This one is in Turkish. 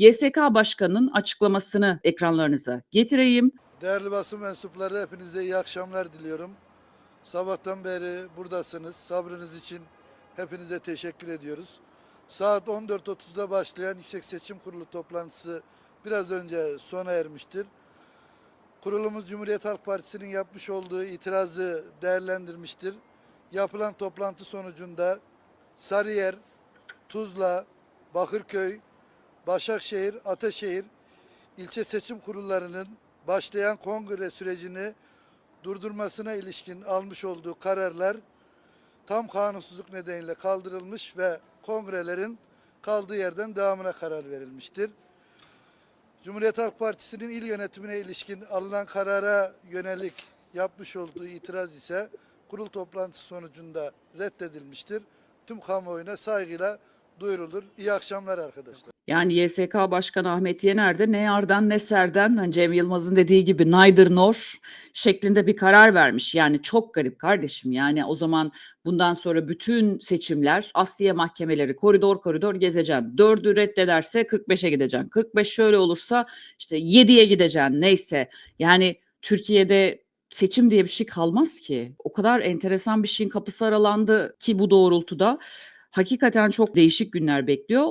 YSK Başkanı'nın açıklamasını ekranlarınıza getireyim. Değerli basın mensupları hepinize iyi akşamlar diliyorum. Sabahtan beri buradasınız. Sabrınız için hepinize teşekkür ediyoruz. Saat 14.30'da başlayan Yüksek Seçim Kurulu toplantısı biraz önce sona ermiştir. Kurulumuz Cumhuriyet Halk Partisi'nin yapmış olduğu itirazı değerlendirmiştir. Yapılan toplantı sonucunda Sarıyer, Tuzla, Bakırköy, Başakşehir, Ataşehir ilçe seçim kurullarının başlayan kongre sürecini durdurmasına ilişkin almış olduğu kararlar tam kanunsuzluk nedeniyle kaldırılmış ve kongrelerin kaldığı yerden devamına karar verilmiştir. Cumhuriyet Halk Partisi'nin il yönetimine ilişkin alınan karara yönelik yapmış olduğu itiraz ise kurul toplantısı sonucunda reddedilmiştir. Tüm kamuoyuna saygıyla duyurulur. İyi akşamlar arkadaşlar. Yani YSK Başkanı Ahmet Yener de ne yardan ne serden hani Cem Yılmaz'ın dediği gibi neither nor şeklinde bir karar vermiş. Yani çok garip kardeşim yani o zaman bundan sonra bütün seçimler Asliye mahkemeleri koridor koridor gezeceksin. Dördü reddederse 45'e gideceksin. 45 şöyle olursa işte 7'ye gideceksin neyse. Yani Türkiye'de seçim diye bir şey kalmaz ki. O kadar enteresan bir şeyin kapısı aralandı ki bu doğrultuda. Hakikaten çok değişik günler bekliyor.